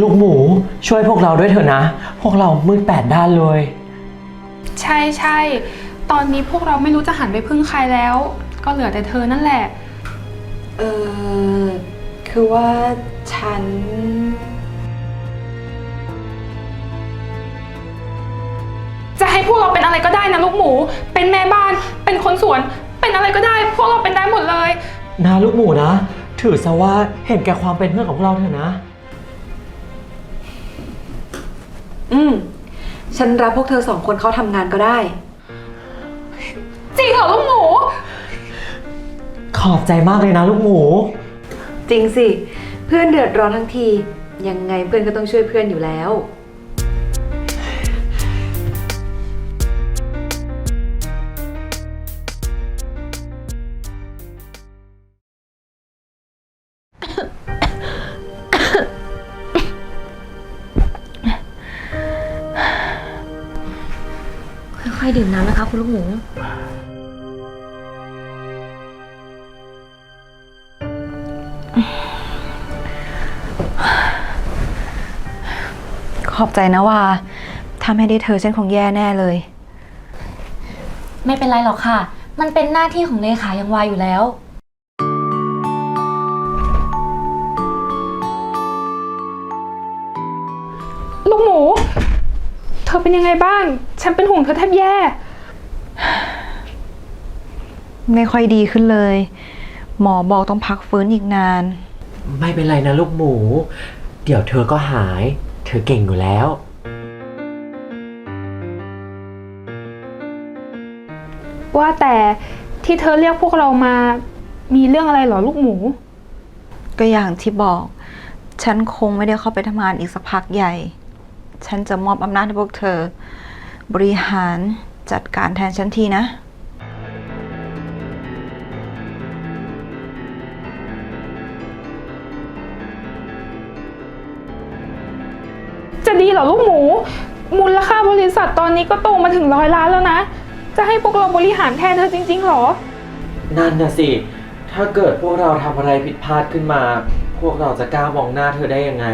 ลูกหมูช่วยพวกเราด้วยเถอะนะ พวกเรามืดแปดด้านเลย ใช่ใช่ตอนนี้พวกเราไม่รู้จะหันไปพึ่งใครแล้ว ก็เหลือแต่เธอนั่นแหละ เออคือว่าฉัน จะให้พวกเราเป็นอะไรก็ได้นะลูกหมู เป็นแม่บ้าน เป็นคนสวน เป็นอะไรก็ได้ พวกเราเป็นได้หมดเลย นะลูกหมูนะ ถือซะว่าเห็นแก่ความเป็นเพื่อนของเราเถอะนะ อืม ฉันรับพวกเธอสองคนเข้าทำงานก็ได้ จริงเหรอลูกหมู ขอบใจมากเลยนะลูกหมู จริงสิ เพื่อนเดือดร้อนทั้งที ยังไงเพื่อนก็ต้องช่วยเพื่อนอยู่แล้ว ดื่มน้ำนะคะ คุณลูกหมู ขอบใจนะว่าถ้าไม่ได้เธอฉันคงแย่แน่เลย ไม่เป็นไรหรอกค่ะ มันเป็นหน้าที่ของเลขายังวายอยู่แล้ว ลูกหมูเธอเป็นยังไงบ้าง ฉันเป็นห่วงเธอแทบแย่ ไม่ค่อยดีขึ้นเลย หมอบอกต้องพักฟื้นอีกนาน ไม่เป็นไรนะลูกหมู เดี๋ยวเธอก็หาย เธอเก่งอยู่แล้ว ว่าแต่ที่เธอเรียกพวกเรามา มีเรื่องอะไรเหรอลูกหมู ก็อย่างที่บอก ฉันคงไม่ได้เข้าไปทำงานอีกสักพักใหญ่ ฉันจะมอบอำนาจให้พวกเธอ บริหารจัดการแทนฉันทีนะ จะดีเหรอลูกหมู มูลค่าบริษัทตอนนี้ก็โตมาถึงร้อยล้านแล้วนะ จะให้พวกเราบริหารแทนเธอจริง ๆ เหรอ นั่นนะสิ ถ้าเกิดพวกเราทำอะไรผิดพลาดขึ้นมา พวกเราจะกล้ามองหน้าเธอได้ยังไง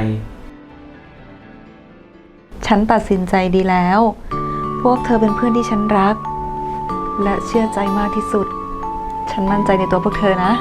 ฉันตัดสินใจดีแล้ว พวกเธอเป็นเพื่อนที่ฉันรัก และเชื่อใจมากที่สุด ฉันมั่นใจในตัวพวกเธอนะ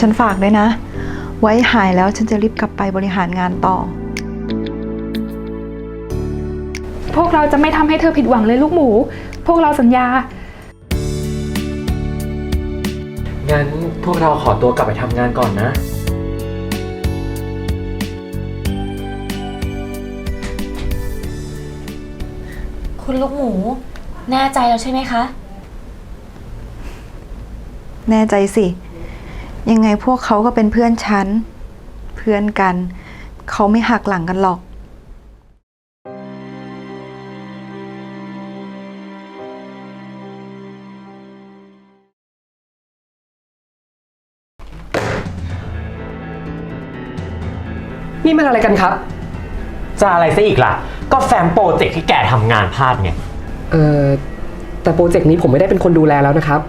ฉันฝากด้วยนะ ไว้หายแล้วฉันจะรีบกลับไปบริหารงานต่อ พวกเราจะไม่ทำให้เธอผิดหวังเลยลูกหมู พวกเราสัญญา งั้นพวกเราขอตัวกลับไปทำงานก่อนนะ คุณลูกหมู แน่ใจแล้วใช่ไหมคะ แน่ใจสิ ยังไงพวกเขาก็เป็นเพื่อนฉัน เพื่อนกัน เขาไม่หักหลังกันหรอก นี่มันอะไรกันครับ จะอะไรซะอีกล่ะ ก็แฟ้มโปรเจกต์ที่แกทำงานพลาดไง เอ่อแต่โปรเจกต์นี้ผมไม่ได้เป็นคนดูแลแล้วนะครับ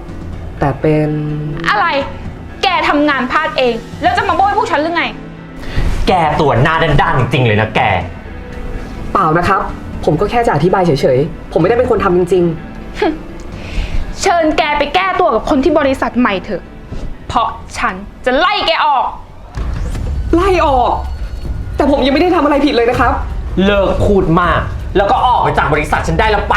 แต่เป็น อะไรแก ทำงานพลาดเอง แล้วจะมาโบยพวกฉันหรือไง แกตัวหน้าด้านๆจริงๆเลยนะแก เปล่านะครับ ผมก็แค่จะอธิบายเฉยๆ ผมไม่ได้เป็นคนทำจริง เชิญแกไปแก้ตัวกับคนที่บริษัทใหม่เถอะ เพราะฉันจะไล่แกออก ๆ ไล่ออก แต่ผมยังไม่ได้ทำอะไรผิดเลยนะครับ เลิกพูดมาก แล้วก็ออกไปจากบริษัทฉันได้แล้วไป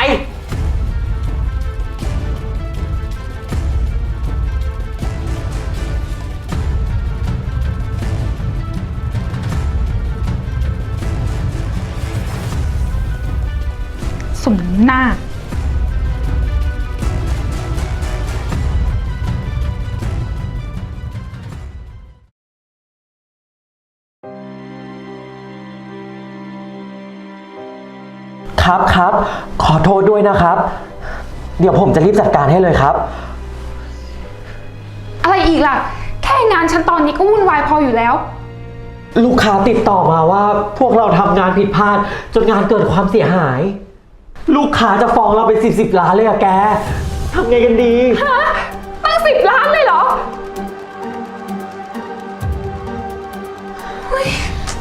สมหน้า ครับครับ ขอโทษด้วยนะครับ เดี๋ยวผมจะรีบจัดการให้เลยครับ อะไรอีกล่ะ แค่งานฉันตอนนี้ก็วุ่นวายพออยู่แล้ว ลูกค้าติดต่อมาว่าพวกเราทำงานผิดพลาด จนงานเกิดความเสียหาย ลูกค้าจะฟ้องเราเป็นสิบสิบล้านเลยอะแกทำไงกันดี ฮะตั้งสิบล้านเลยเหรอเฮ้ย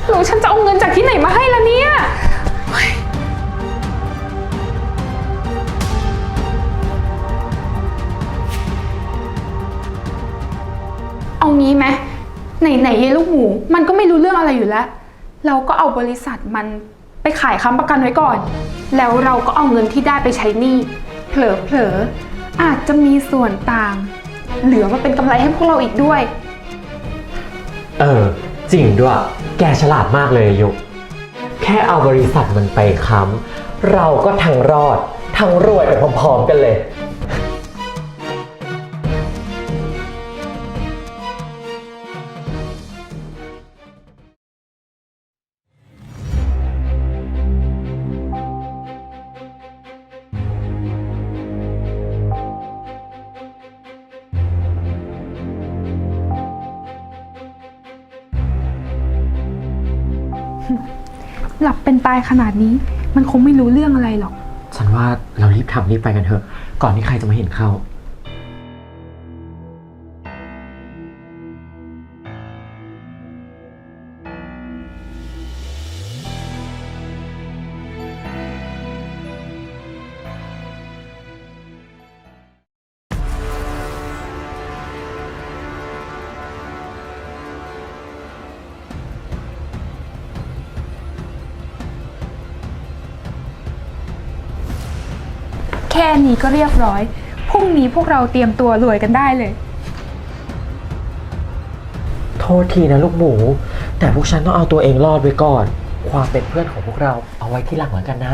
หนูฉันจะเอาเงินจากที่ไหนมาให้ล่ะเนี่ยเฮ้ยเอางี้ไหมไหนๆยายลูกหมู มันก็ไม่รู้เรื่องอะไรอยู่แล้ว เราก็เอาบริษัทมัน ไปขายค้ำประกันไว้ก่อน แล้วเราก็เอาเงินที่ได้ไปใช้หนี้เผลอๆอาจจะมีส่วนต่าง เหลือมาเป็นกำไรให้พวกเราอีกด้วย เออ จริงด้วย แกฉลาดมากเลยยุกแค่เอาบริษัทมันไปค้ำเราก็ทั้งรอด ทั้งรวยไปพร้อมๆกันเลยายขนาดนี้ มันคงไม่รู้เรื่องอะไรหรอก ฉันว่าเรารีบทำรีบไปกันเถอะ ก่อนที่ใครจะมาเห็นเข้า นี้ก็เรียบร้อย พรุ่งนี้พวกเราเตรียมตัวรวยกันได้เลย โทษทีนะลูกหมู แต่พวกฉันต้องเอาตัวเองรอดไว้ก่อน ความเป็นเพื่อนของพวกเราเอาไว้ที่หลังแล้วกันนะ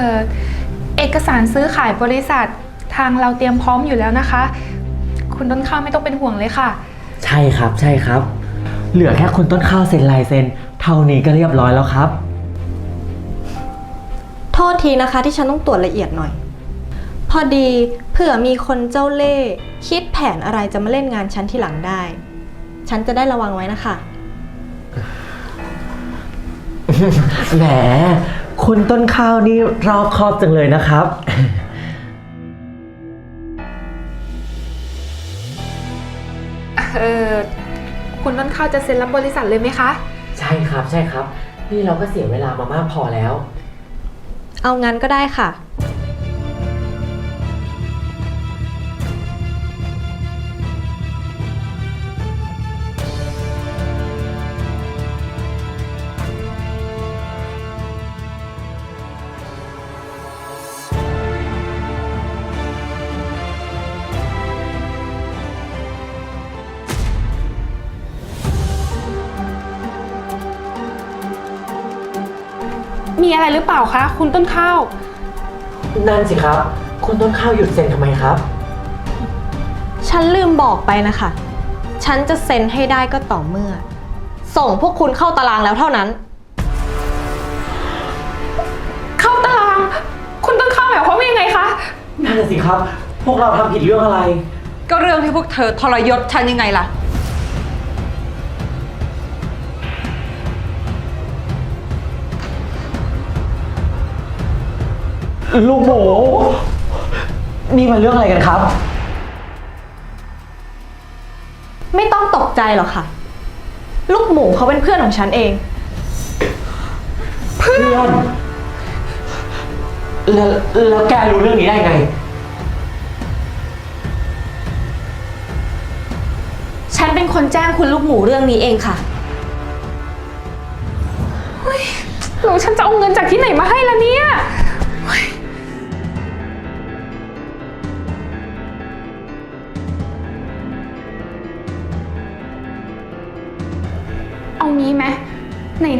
ออเอกสารซื้อขายบริษัททางเราเตรียมพร้อมอยู่แล้วนะคะ คุณต้นข้าวไม่ต้องเป็นห่วงเลยค่ะ ใช่ครับใช่ครับ เหลือแค่คุณต้นข้าวเซ็นลายเซ็น เท่านี้ก็เรียบร้อยแล้วครับ โทษทีนะคะที่ฉันต้องตรวจละเอียดหน่อย พอดีเผื่อมีคนเจ้าเล่ห์คิดแผนอะไรจะมาเล่นงานฉันที่หลังได้ ฉันจะได้ระวังไว้นะคะ แหม คุณต้นข้าวนี่รอบคอบจังเลยนะครับ เออคุณต้นข้าวจะเซ็นรับบริษัทเลยไหมคะ ใช่ครับใช่ครับ นี่เราก็เสียเวลามามากพอแล้ว เอางั้นก็ได้ค่ะ คะ คุณต้นข้าว นั่นสิครับ คุณต้นข้าวหยุดเซ็นทำไมครับ ฉันลืมบอกไปนะคะ ฉันจะเซ็นให้ได้ก็ต่อเมื่อ ส่งพวกคุณเข้าตารางแล้วเท่านั้น เข้าตาราง คุณต้นข้าวหมายความว่ายังไงคะ นั่นน่ะสิครับ พวกเราทำผิดเรื่องอะไร ก็เรื่องที่พวกเธอทรยศฉันยังไงล่ะ ลูกหมูนี่มันเรื่องอะไรกันครับ ไม่ต้องตกใจหรอกค่ะ ลูกหมูเขาเป็นเพื่อนของฉันเอง เพื่อนแล้วแล้วแกรู้เรื่องนี้ได้ไง ฉันเป็นคนแจ้งคุณลูกหมูเรื่องนี้เองค่ะ หนูฉันจะเอาเงินจากที่ไหนมาให้ล่ะเนี่ย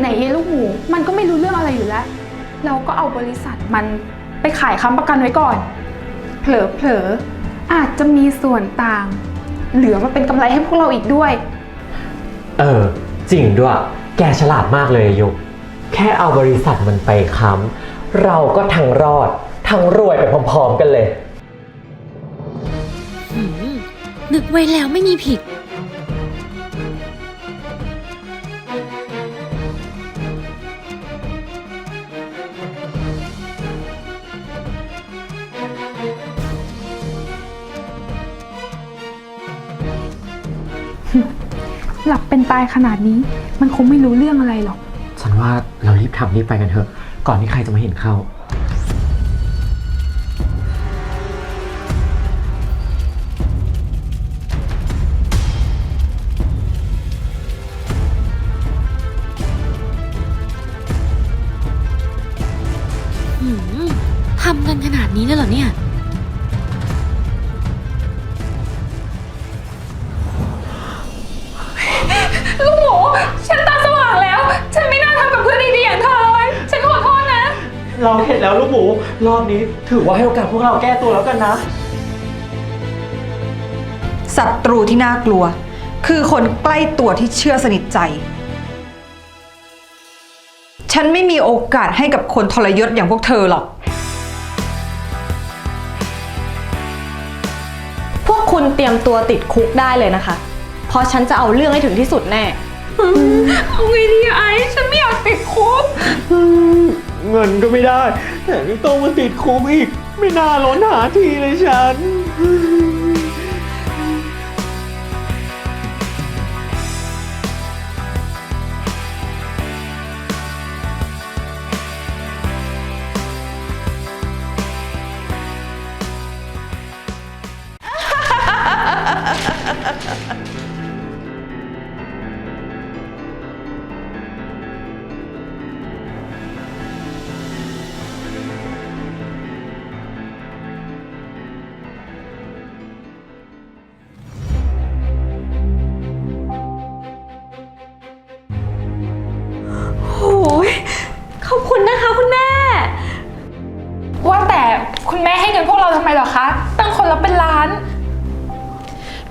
ไหนไหนๆยายลูกหมู มันก็ไม่รู้เรื่องอะไรอยู่แล้ว เราก็เอาบริษัทมันไปขายค้ำประกันไว้ก่อน เผลอๆ อาจจะมีส่วนต่าง เหลือมาเป็นกำไรให้พวกเราอีกด้วย เออ จริงด้วย แกฉลาดมากเลยโยก แค่เอาบริษัทมันไปค้ำเราก็ทั้งรอด ทั้งรวยไปพร้อมๆกันเลยหืมนึกไว้แล้วไม่มีผิด ขนาดนี้ มันคงไม่รู้เรื่องอะไรหรอก ฉันว่าเรารีบทำรีบไปกันเถอะ ก่อนที่ใครจะมาเห็นเข้า เราเห็นแล้วลูกหมู รอบนี้ถือว่าให้โอกาสพวกเราแก้ตัวแล้วกันนะ ศัตรูที่น่ากลัว คือคนใกล้ตัวที่เชื่อสนิทใจ ฉันไม่มีโอกาสให้กับคนทรยศอย่างพวกเธอหรอก พวกคุณเตรียมตัวติดคุกได้เลยนะคะ เพราะฉันจะเอาเรื่องให้ถึงที่สุดแน่ เอาไงดีอะไอ้ฉันไม่อยากติดคุก เงินก็ไม่ได้แถมยังต้องมาติดคุกอีก ไม่น่าล้นหาทีเลยฉัน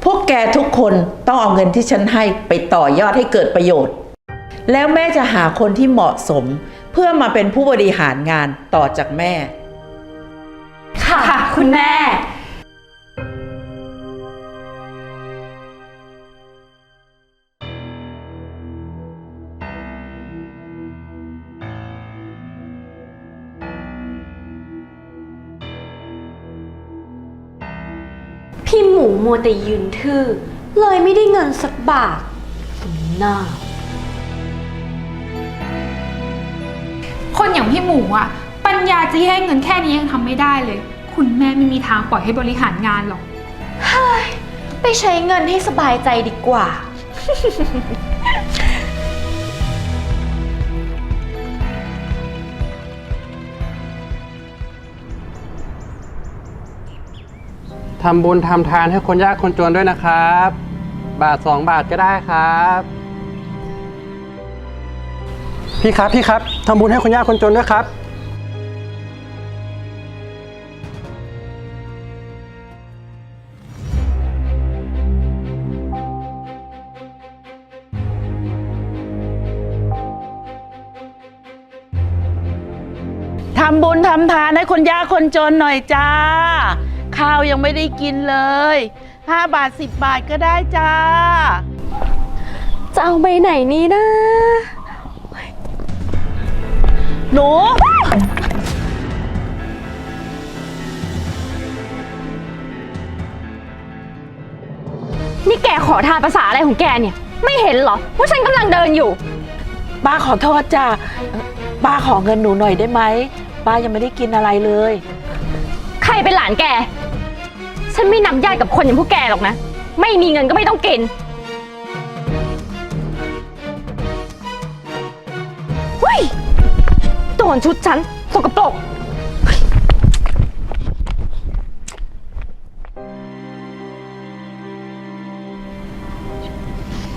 พวกแกทุกคนต้องเอาเงินที่ฉันให้ไปต่อยอดให้เกิดประโยชน์ แล้วแม่จะหาคนที่เหมาะสม เพื่อมาเป็นผู้บริหารงานต่อจากแม่ ค่ะ คุณแม่ มูมัวแต่ยืนทื่อ เลยไม่ได้เงินสักบาทสมหน้าคนอย่างพี่หมูอะปัญญาจะแย่งเงินแค่นี้ยังทำไม่ได้เลย คุณแม่ไม่มีทางปล่อยให้บริหารงานหรอก ไปใช้เงินให้สบายใจดีกว่า ทำบุญทำทานให้คนยากคนจนด้วยนะครับ บาทสองบาทก็ได้ครับ พี่ครับพี่ครับทำบุญให้คนยากคนจนด้วยครับ ทำบุญทำทานให้คนยากคนจนหน่อยจ้า ข้าวยังไม่ได้กินเลยห้าบาทสิบบาทก็ได้จ้า จะเอาไปไหนนี้นะ หนู นี่แกขอทานภาษาอะไรของแกเนี่ย ไม่เห็นเหรอว่าฉันกำลังเดินอยู่ ป้าขอโทษจ้าเอ่อป้าขอเงินหนูหน่อยได้ไหม ป้ายังไม่ได้กินอะไรเลย ใครเป็นหลานแก ฉันไม่นับญาติกับคนอย่างพวกแกหรอกนะ ไม่มีเงินก็ไม่ต้องกินเฮ้ยโดนชุดฉันสกปรก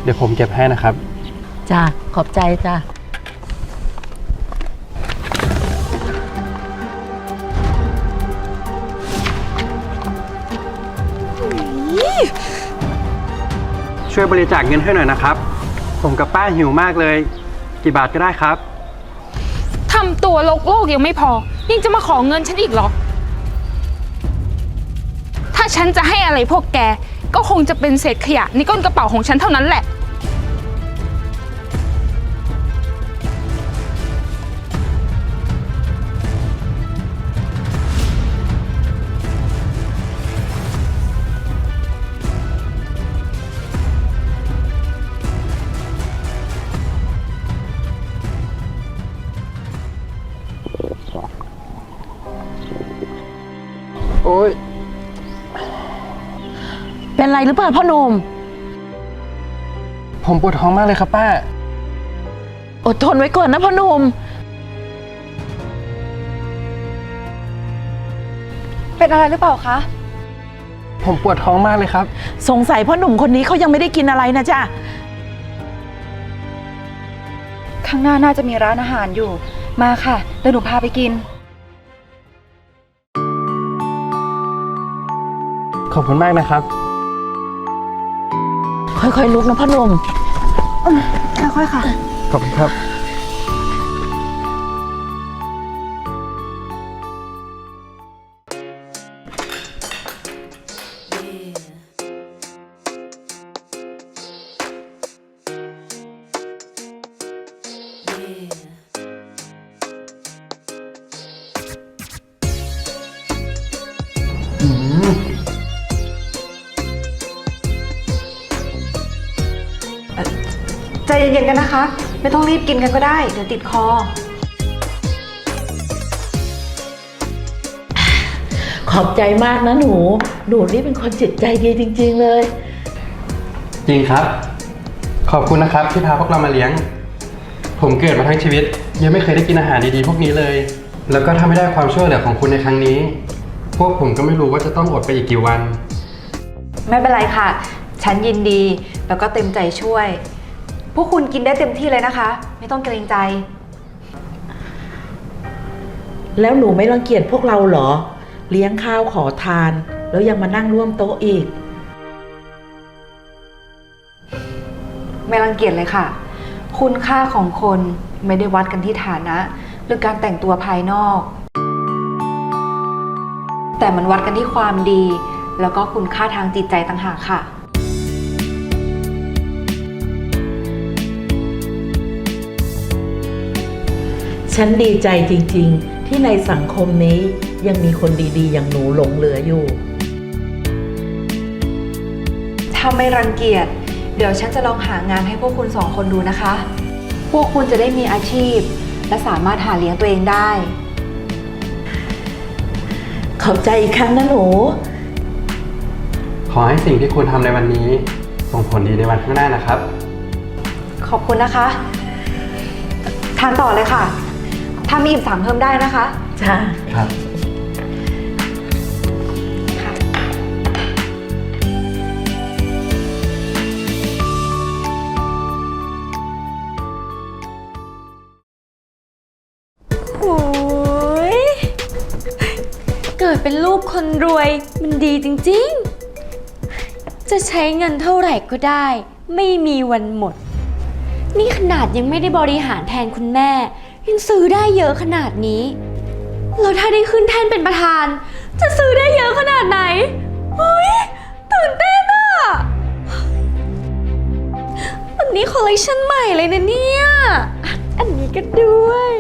เดี๋ยวผมเก็บให้นะครับจจ้าขอบใจจ้า ช่วยบริจาคเงินให้หน่อยนะครับ ผมกับป้าหิวมากเลย กี่บาทก็ได้ครับ ทำตัวโลกโลกยังไม่พอ ยังจะมาขอเงินฉันอีกเหรอ ถ้าฉันจะให้อะไรพวกแก ก็คงจะเป็นเศษขยะในก้นกระเป๋าของฉันเท่านั้นแหละ เป็นไรหรือเปล่าพ่อหนุ่ม ผมปวดท้องมากเลยครับป้า อดทนไว้ก่อนนะพ่อหนุ่ม เป็นอะไรหรือเปล่าคะ ผมปวดท้องมากเลยครับ สงสัยพ่อหนุ่มคนนี้เขายังไม่ได้กินอะไรนะจ๊ะ ข้างหน้าน่าจะมีร้านอาหารอยู่ มาค่ะ เดี๋ยวหนูพาไปกิน ขอบคุณมากนะครับ ค่อยๆลุกนะพ่อหนุ่มค่อยๆค่ะ ขอบคุณครับ รีบกินกันก็ได้ เดี๋ยวติดคอ ขอบใจมากนะหนู หนูนี่เป็นคนจิตใจดีจริง ๆ เลย จริงครับ ขอบคุณนะครับที่พาพวกเรามาเลี้ยง ผมเกิดมาทั้งชีวิต ยังไม่เคยได้กินอาหารดีๆพวกนี้เลย แล้วก็ถ้าไม่ได้ความช่วยเหลือของคุณในครั้งนี้ พวกผมก็ไม่รู้ว่าจะต้องอดไปอีกกี่วัน ไม่เป็นไรค่ะ ฉันยินดีแล้วก็เต็มใจช่วย พวกคุณกินได้เต็มที่เลยนะคะ ไม่ต้องเกรงใจ แล้วหนูไม่รังเกียจพวกเราเหรอ เลี้ยงข้าวขอทาน แล้วยังมานั่งร่วมโต๊ะอีก ไม่รังเกียจเลยค่ะ คุณค่าของคนไม่ได้วัดกันที่ฐานะ หรือการแต่งตัวภายนอก แต่มันวัดกันที่ความดี แล้วก็คุณค่าทางจิตใจต่างหากค่ะ ฉันดีใจจริงๆ ที่ในสังคมนี้ยังมีคนดีๆ อย่างหนูหลงเหลืออยู่ ถ้าไม่รังเกียจ เดี๋ยวฉันจะลองหางานให้พวกคุณสองคนดูนะคะ พวกคุณจะได้มีอาชีพ และสามารถหาเลี้ยงตัวเองได้ ขอบใจอีกครั้งนะหนู ขอให้สิ่งที่คุณทำในวันนี้ ส่งผลดีในวันข้างหน้านะครับ ขอบคุณนะคะ ทานต่อเลยค่ะ ถ้ามีอีกสามเพิ่มได้นะคะ จ้าครับค่ะโอ้ยเกิดเป็นลูกคนรวยมันดีจริงๆ จะใช้เงินเท่าไหร่ก็ได้ ไม่มีวันหมด นี่ขนาดยังไม่ได้บริหารแทนคุณแม่ ยังซื้อได้เยอะขนาดนี้ แล้วถ้าได้ขึ้นแท่นเป็นประธาน จะซื้อได้เยอะขนาดไหนเฮ้ยตื่นเต้นอะวันนี้คอลเลคชันใหม่เลยนะเนี่ย อันนี้ก็ด้วย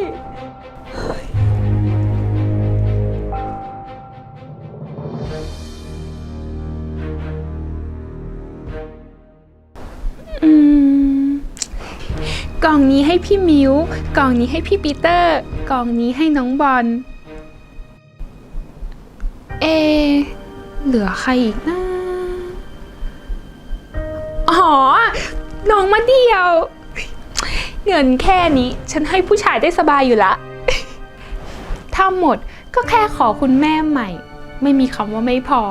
กล่องนี้ให้พี่มิวกล่องนี้ให้พี่ปีเตอร์ กล่องนี้ให้น้องบอล เอ เหลือใครอีกนะ อ๋อ น้องมาเดียว เงินแค่นี้ฉันให้ผู้ชายได้สบายอยู่ละ ถ้าหมดก็แค่ขอคุณแม่ใหม่ ไม่มีคำว่าไม่พอ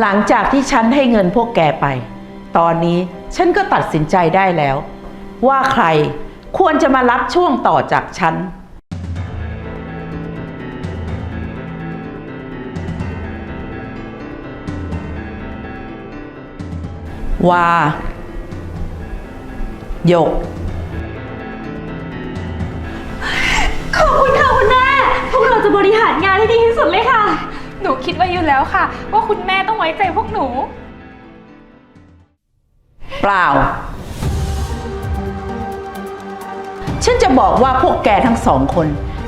หลังจากที่ฉันให้เงินพวกแกไป ตอนนี้ฉันก็ตัดสินใจได้แล้ว ว่าใครควรจะมารับช่วงต่อจากฉัน ว่าหยก ขอบคุณค่ะคุณแม่ พวกเราจะบริหารงานให้ดีที่สุดเลยค่ะ นูคิดไว้อยู่แล้วค่ะ ว่าคุณแม่ต้องไว้ใจพวกหนู เปล่า ฉันจะบอกว่าพวกแกทั้งสองคน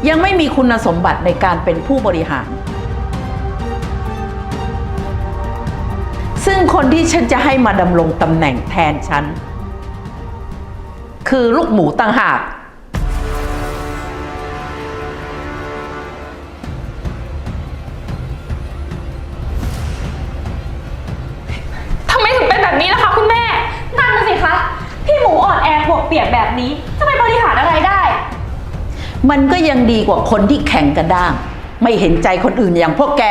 ยังไม่มีคุณสมบัติในการเป็นผู้บริหาร ซึ่งคนที่ฉันจะให้มาดำรงตำแหน่งแทนฉัน คือลูกหมูต่างหาก เปียกแบบนี้ จะไปบริหารอะไรได้ มันก็ยังดีกว่าคนที่แข่งกระด้าง ไม่เห็นใจคนอื่นอย่างพวกแก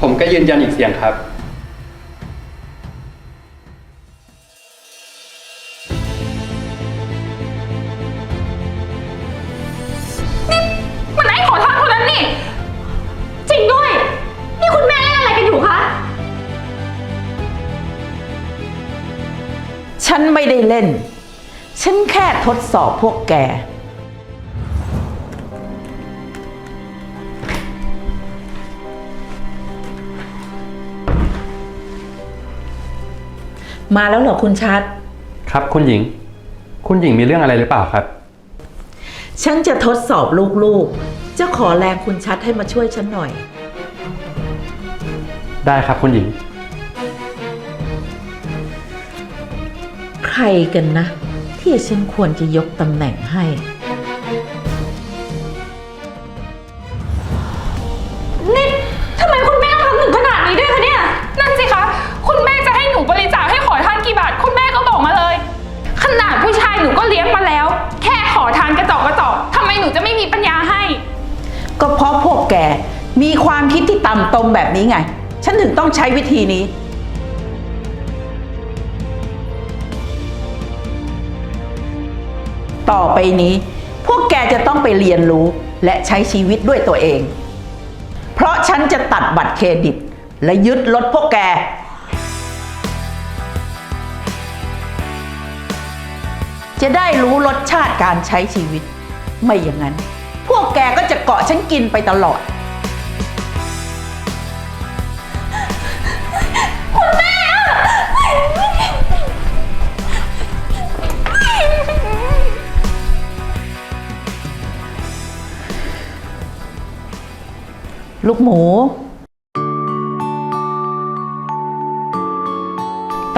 ผมก็ยืนยันอีกเสียงครับ ทดสอบพวกแก มาแล้วเหรอคุณชัด ครับคุณหญิง คุณหญิงมีเรื่องอะไรหรือเปล่าครับ ฉันจะทดสอบลูกๆ จะขอแรงคุณชัดให้มาช่วยฉันหน่อย ได้ครับคุณหญิง ใครกันนะ ที่ฉันควรจะยกตำแหน่งให้ นี่ทำไมคุณแม่ต้องทำถึงขนาดนี้ด้วยคะเนี่ย นั่นสิคะ คุณแม่จะให้หนูบริจาคให้ขอทานกี่บาท คุณแม่ก็บอกมาเลย ขนาดผู้ชายหนูก็เลี้ยงมาแล้ว แค่ขอทานกระจอกกระจอกทำไมหนูจะไม่มีปัญญาให้ ก็เพราะพวกแกมีความคิดที่ต่ำตรงแบบนี้ไง ฉันถึงต้องใช้วิธีนี้ ต่อไปนี้ พวกแกจะต้องไปเรียนรู้และใช้ชีวิตด้วยตัวเอง เพราะฉันจะตัดบัตรเครดิต และยึดรถพวกแก จะได้รู้รสชาติการใช้ชีวิต ไม่อย่างนั้น พวกแกก็จะเกาะฉันกินไปตลอด ลูกหมู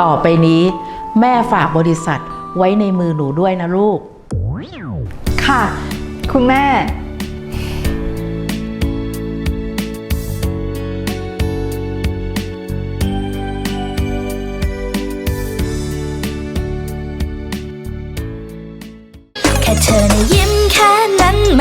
ต่อไปนี้ แม่ฝากบริษัทไว้ในมือหนูด้วยนะลูก ค่ะ คุณแม่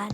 น